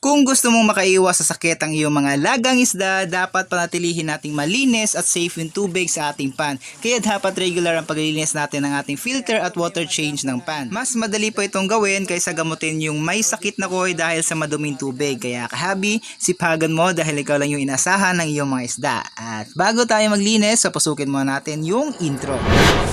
Kung gusto mong makaiwas sa sakit ang iyong mga lagang isda, dapat panatilihin nating malinis at safe yung tubig sa ating pan. Kaya dapat regular ang paglilinis natin ng ating filter at water change ng pan. Mas madali po itong gawin kaysa gamutin yung may sakit na koy dahil sa maduming tubig. Kaya kahabi, sipagan mo dahil ikaw lang yung inasahan ng iyong mga isda. At bago tayo maglinis, papasukin muna natin yung intro.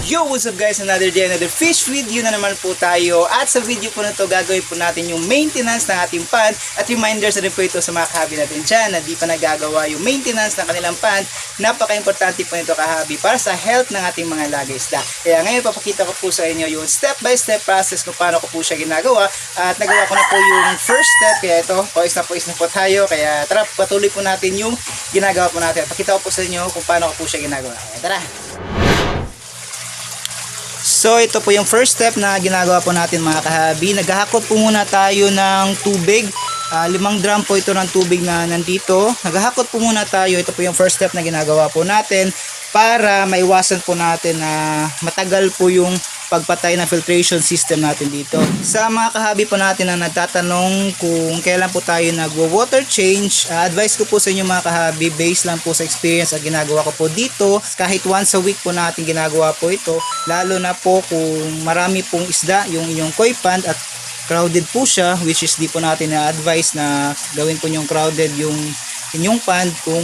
Yo, what's up guys? Another day, another fish video na naman po tayo. At sa video po na to, gagawin po natin yung maintenance ng ating pan. At reminders na rin po ito sa mga kahabi natin dyan na di pa nagagawa yung maintenance ng kanilang pan. Napaka-importante po nito kahabi para sa health ng ating mga laga isda. Kaya ngayon papakita ko po sa inyo yung step-by-step process kung paano ko po siya ginagawa. At nagawa ko na po yung first step. Kaya ito, pois na pois na po tayo. Kaya tara, patuloy po natin yung ginagawa po natin. Pakita ko po sa inyo kung paano ko po siya ginagawa. Kaya tara! So ito po yung first step na ginagawa po natin mga kahabi. Naghahakot po muna tayo ng tubig. Ah, limang drum po ito ng tubig na nandito. Naghahakot po muna tayo. Ito po yung first step na ginagawa po natin para maiwasan po natin na matagal po yung pagpatay ng filtration system natin dito. Sa mga kahabi po natin na nagtatanong kung kailan po tayo nagwo-water change, ah, advice ko po sa inyo mga kahabi, based lang po sa experience at ginagawa ko po dito, kahit once a week po natin ginagawa po ito, lalo na po kung marami pong isda yung inyong koi pond at crowded po siya, which is di po natin na-advise na gawin po yung crowded yung inyong pond kung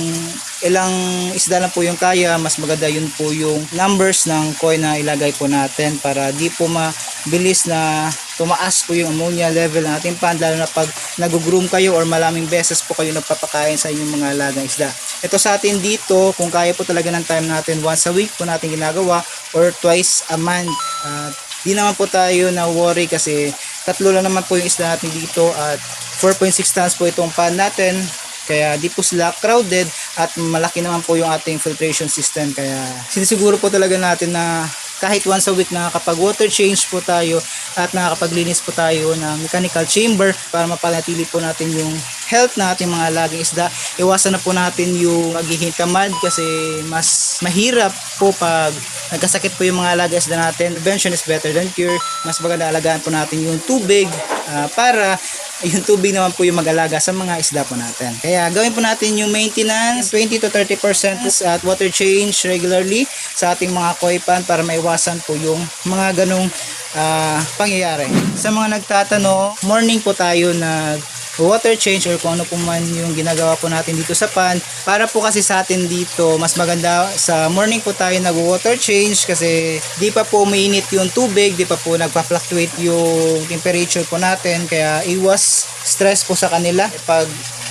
ilang isda lang po yung kaya mas maganda yun po yung numbers ng koi na ilagay po natin para di po mabilis na tumaas po yung ammonia level ng ating pond lalo na pag nag-groom kayo or malaming beses po kayo nagpapakain sa inyong mga lagang isda. Ito sa atin dito kung kaya po talaga ng time natin once a week po natin ginagawa or twice a month. At di naman po tayo na worry kasi tatlo lang naman po yung isda natin dito at 4.6 tons po itong pan natin. Kaya di po sila crowded at malaki naman po yung ating filtration system. Kaya sinisiguro po talaga natin na kahit once a week nakakapag water change po tayo at nakakapaglinis po tayo ng mechanical chamber para mapanatili po natin yung health ating mga laging isda. Iwasan na po natin yung magiging tamad kasi mas mahirap po pag nagkasakit po yung mga alaga isda natin. Prevention is better than cure. Mas maganda alagaan po natin yung tubig ah, para yung tubig naman po yung mag-alaga sa mga isda po natin. Kaya gawin po natin yung maintenance 20 to 30% at water change regularly sa ating mga koi pan para maiwasan po yung mga ganong ah, pangyayari. Sa mga nagtatanong, morning po tayo nag water change or kung ano po man yung ginagawa po natin dito sa pan. Para po kasi sa atin dito, mas maganda sa morning po tayo nag-water change kasi di pa po mainit yung tubig, di pa po nagpa-fluctuate yung temperature po natin. Kaya iwas stress po sa kanila. Pag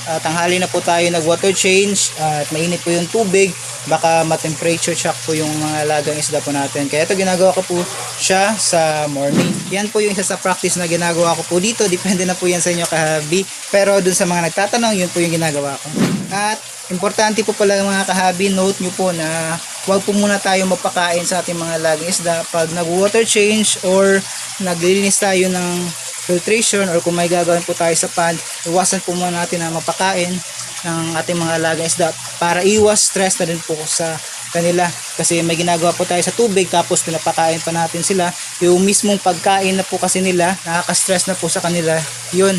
ah, tanghali na po tayo nag-water change at mainit po yung tubig, baka ma-temperature shock po yung mga lagang isda po natin. Kaya ito ginagawa ko po siya sa morning. Yan po yung isa sa practice na ginagawa ko po dito. Depende na po yan sa inyo kahabi. Pero dun sa mga nagtatanong, yun po yung ginagawa ko. At importante po pala mga kahabi, note nyo po na huwag po muna tayo mapakain sa ating mga laging isda. Pag nag-water change or naglilinis tayo ng filtration or kung may gagawin po tayo sa pond, iwasan po muna natin na mapakain ng ating mga alagang isda para iwas stress na din po sa kanila. Kasi may ginagawa po tayo sa tubig tapos pinapakain pa natin sila. Yung mismong pagkain na po kasi nila nakaka-stress na po sa kanila yun.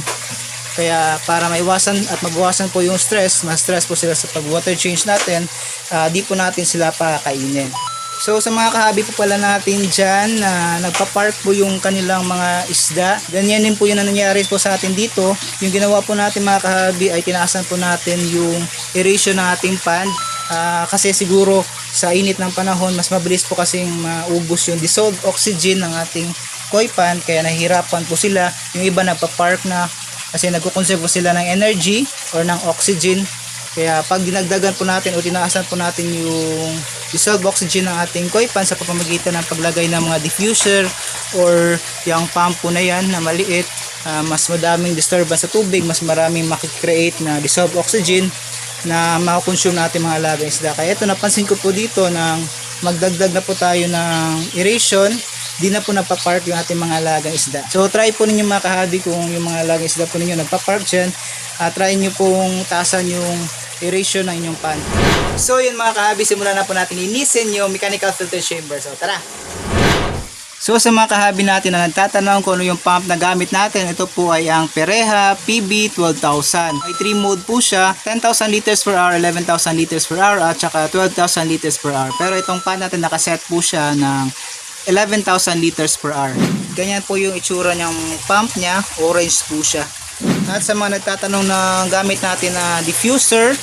Kaya para maiwasan at mabawasan po yung stress mas stress po sila sa pag water change natin ah, di po natin sila pakakainin So sa mga kahabi po pala natin dyan na nagpa-park po yung kanilang mga isda. Ganyan din po yun na nangyari po sa atin dito. Yung ginawa po natin mga kahabi ay tinaasan po natin yung aeration ng ating pond. Ah, kasi siguro sa init ng panahon mas mabilis po kasing maubos yung dissolved oxygen ng ating koi pond kaya nahihirapan po sila. Yung iba nagpa-park na kasi nagkukonserve po sila ng energy or ng oxygen kaya pag dinagdagan po natin o tinaasan po natin yung dissolved oxygen ng ating koi pan sa pamamagitan ng paglagay ng mga diffuser or yung pump po na yan na maliit, ah, mas madaming disturbance sa tubig, mas maraming makikreate na dissolved oxygen na makukonsume natin mga alagang isda. Kaya ito napansin ko po dito nang magdagdag na po tayo ng aeration di na po nagpa-park yung ating mga alagang isda. So try po ninyo mga kahabi kung yung mga alagang isda po ninyo nagpa-park dyan. Uh, try nyo pong taasan yung aeration ng inyong pan. So yun mga kahabi, simulan na po natin linisin yung mechanical filter chamber. So tara! So sa mga kahabi natin na nagtatanong kung ano yung pump na gamit natin, ito po ay ang Pereha PB 12,000. May 3 mode po siya, 10,000 liters per hour, 11,000 liters per hour, at saka 12,000 liters per hour. Pero itong pump natin nakaset po siya ng 11,000 liters per hour. Ganyan po yung itsura niyang pump niya, orange po siya. At sa mga nagtatanong na gamit natin na diffuser,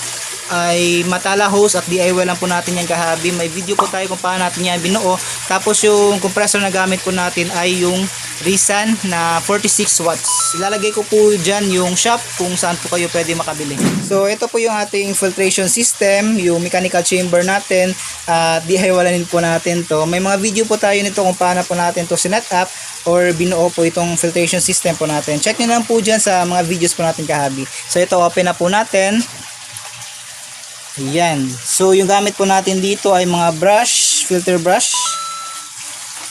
ay matala hose at DIY lang po natin yan kahabi. May video po tayo kung paano natin yan binuo. Tapos yung compressor na gamit po natin ay yung Risan na 46 watts. Ilalagay ko po dyan yung shop kung saan po kayo pwede makabili. So ito po yung ating filtration system, yung mechanical chamber natin at DIY lang po natin to. May mga video po tayo nito kung paano po natin to sinet up or binuo po itong filtration system po natin. Check nyo lang po dyan sa mga videos po natin kahabi. So ito open na po natin. Ayan. So, yung gamit po natin dito ay mga brush, filter brush.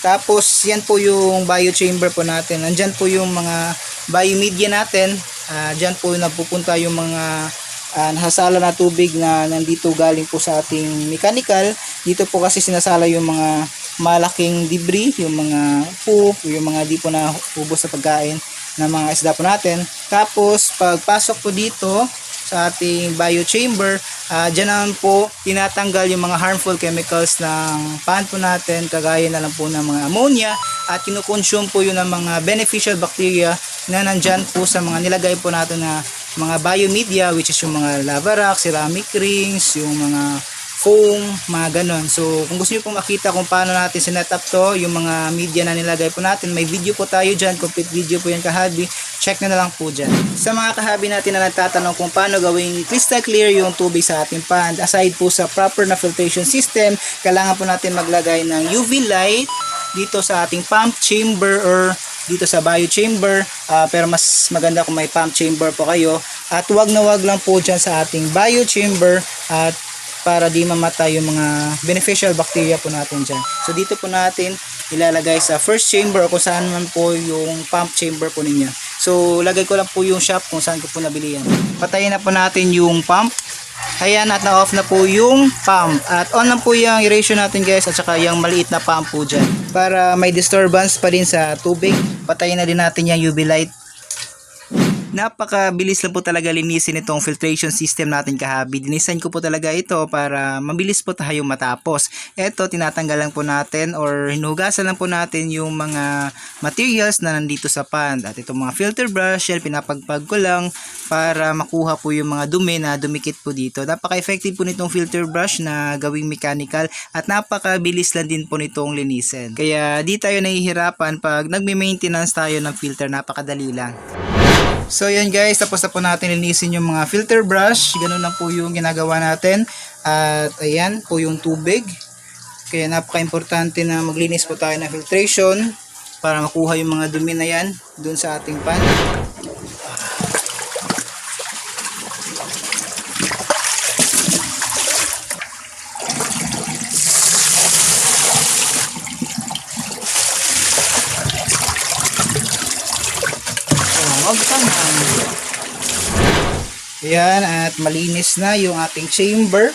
Tapos, yan po yung bio chamber po natin. Nandyan po yung mga biomedia natin. Ah, dyan po napupunta yung mga ah, nasasala na tubig na nandito galing po sa ating mechanical. Dito po kasi sinasala yung mga malaking debris, yung mga poop, yung mga di po na ubos sa pagkain ng mga isda po natin. Tapos, pagpasok po dito, sa ating bio chamber, uh, dyan naman po tinatanggal yung mga harmful chemicals ng pan po natin, kagaya na lang po ng mga ammonia at kinukonsume po yun ng mga beneficial bacteria na nandyan po sa mga nilagay po natin na mga biomedia which is yung mga lava rock, ceramic rings, yung mga foam, mga ganon. So, kung gusto niyo po makita kung paano natin sinet up to, yung mga media na nilagay po natin, may video po tayo dyan, complete video po yan kahabi, check na na lang po dyan. Sa mga kahabi natin na nagtatanong kung paano gawing crystal clear yung tubig sa ating pond, aside po sa proper na filtration system, kailangan po natin maglagay ng UV light dito sa ating pump chamber or dito sa bio chamber uh, pero mas maganda kung may pump chamber po kayo at wag na wag lang po dyan sa ating bio chamber at para di mamatay yung mga beneficial bacteria po natin dyan. So dito po natin ilalagay sa first chamber o kung saan man po yung pump chamber po ninyo. So lagay ko lang po yung shop kung saan ko po nabili yan. Patayin na po natin yung pump. Ayan at na-off na po yung pump. At on lang po yung erasure natin guys at saka yung maliit na pump po dyan. Para may disturbance pa din sa tubig. Patayin na din natin yung UV light napakabilis lang po talaga linisin itong filtration system natin kahabi. Dinisign ko po talaga ito para mabilis po tayo matapos. Ito, tinatanggal lang po natin or hinugasan lang po natin yung mga materials na nandito sa pan. At itong mga filter brush, yan, pinapagpag ko lang para makuha po yung mga dumi na dumikit po dito. Napaka-effective po nitong filter brush na gawing mechanical at napakabilis lang din po nitong linisin. Kaya di tayo nahihirapan pag nagme-maintenance tayo ng filter, napakadali lang. So yan guys, tapos na po natin linisin yung mga filter brush. Ganun lang po yung ginagawa natin. At ayan po yung tubig. Kaya napaka-importante na maglinis po tayo ng filtration para makuha yung mga dumi na yan dun sa ating pan. Huwag man. Yan, at malinis na yung ating chamber.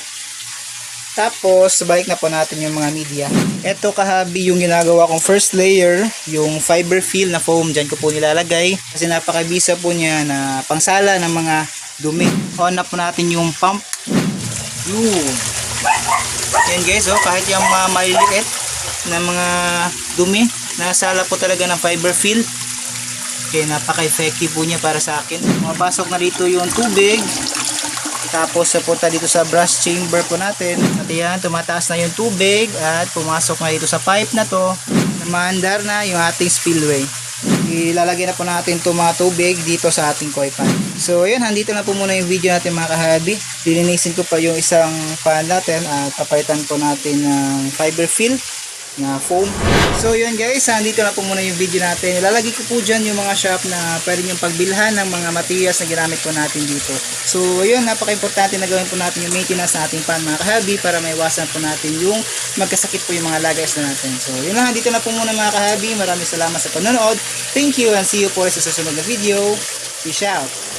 Tapos, balik na po natin yung mga media. Ito kahabi yung ginagawa kong first layer, yung fiber fill na foam, dyan ko po nilalagay. Kasi napakabisa po niya na pangsala ng mga dumi. On na po natin yung pump. Yun. Yan guys, oh, kahit yung mga maliliit na mga dumi, nasala po talaga ng fiber fill. Kaya napaka-effective po niya para sa akin. Mapasok na dito yung tubig. Tapos napunta dito sa brush chamber po natin. At yan, tumataas na yung tubig at pumasok na dito sa pipe na to. Namaandar na yung ating spillway. Ilalagay na po natin itong mga tubig dito sa ating koi pan. So yun, handito na po muna yung video natin mga kahabi. Lilinisin ko pa yung isang pan natin at papalitan po natin ng fiber fill na foam. So yun guys, andito na po muna yung video natin. Ilalagay ko po dyan yung mga shop na pwede yung pagbilhan ng mga materials na ginamit po natin dito. So yun, napaka-importante na gawin po natin yung maintenance sa ating pan mga kahabi para maiwasan po natin yung magkasakit po yung mga lagays na natin. So yun lang, dito na po muna mga kahabi. Maraming salamat sa panonood. Thank you and see you po sa susunod na video. Peace out!